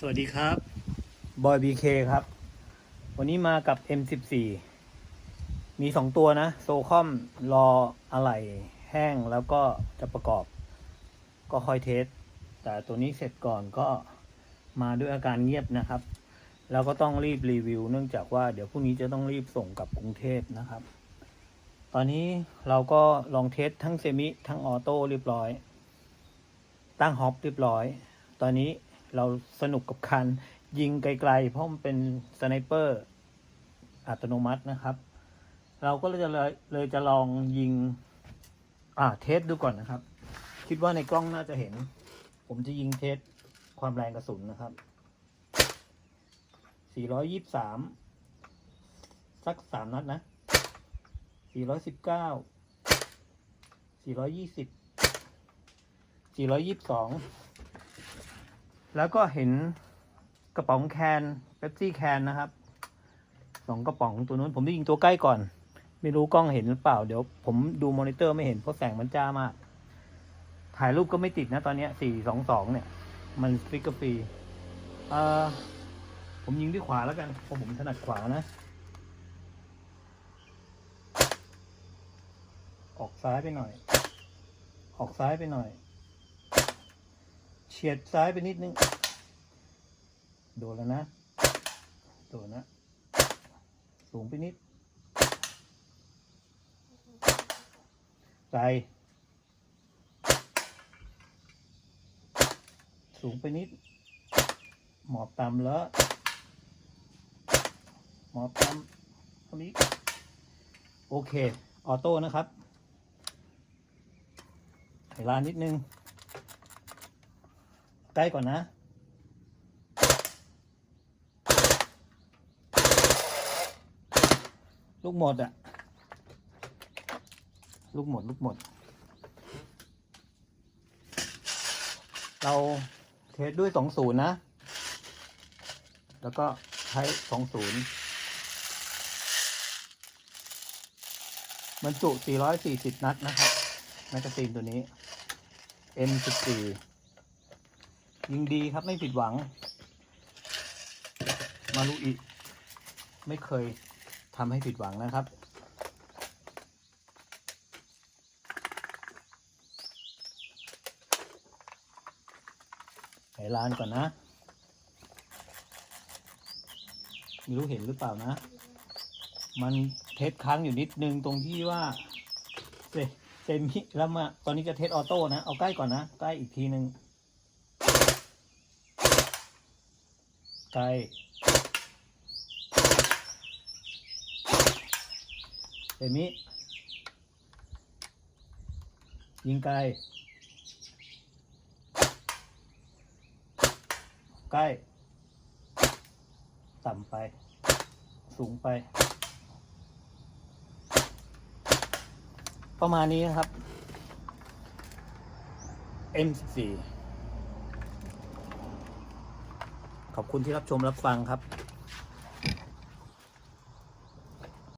สวัสดีครับ บอยบีเคครับ วันนี้มากับ M14 มีสองตัวนะ โซคอมรออะไหล่แห้งแล้วก็จะประกอบ ก็คอยเทส แต่ตัวนี้เสร็จก่อนก็มาด้วยอาการเงียบนะครับ แล้วก็ต้องรีบรีวิว เนื่องจากว่าเดี๋ยวพรุ่งนี้จะต้องรีบส่งกลับกรุงเทพนะครับ ตอนนี้เราก็ลองเทสทั้งเซมิทั้งออโต้เรียบร้อย ตั้งฮอปเรียบร้อย ตอนนี้ เราสนุกกับการยิงไกลๆ เพราะมันเป็นสไนเปอร์อัตโนมัตินะครับ เราก็เลยจะเลยเลยจะลองยิง อ่าเทสดูก่อนนะครับ คิดว่าในกล้องน่าจะเห็น ผมจะยิงเทสความแรงกระสุนนะครับ 423 สักสามนัดนะ 419 420 422 แล้วก็เห็นกระป๋องแคนเป๊ปซี่แคนนะครับสองกระป๋องตัวนู้นผมได้ยิงตัวใกล้ก่อน ไม่รู้กล้องเห็นหรือเปล่าเดี๋ยว ผมดูมอนิเตอร์ไม่เห็นเพราะแสงมันจ้ามาก ถ่ายรูปก็ไม่ติดนะตอนนี้ย422เนี่ย มันสปิกเกอร์ฟรีเอ่อผมยิงด้วยขวาแล้วกันเพราะผมถนัดขวานะ ออกซ้ายไปหน่อย ออกซ้ายไปหน่อย ฉียดซ้ายไปนิดนึง โดนแล้วนะ โดนนะ สูงไปนิดไกลสูงไปนิด หมอบต่ำแล้ว หมอบต่ำท่านี้โอเค ออโต้นะครับเวลานิดนึง กล้ก่อนนะ ลูกหมดอะลูกหมด ลูกหมด เราเทสด้วยสองศูนย์นะ แล้วก็ใช้สองศูนย์บรรจุ 440 นัดนะครับ แมกกาซีนตัวนี้ M14 ยิงดีครับไม่ผิดหวัง มารุอิไม่เคยทำให้ผิดหวังนะครับไขลานก่อนนะไม่รู้เห็นหรือเปล่านะ มันเทสค้างอยู่นิดนึงตรงที่ว่าเซมิแล้วมาตอนนี้จะเทสออโต้นะ เอาใกล้ก่อนนะ ใกล้อีกทีหนึ่ง ใกล้เซมิยิงไกลใกล้ ต่ำไป สูงไป ประมาณนี้นะครับ M14 ขอบคุณที่รับชมรับฟังครับ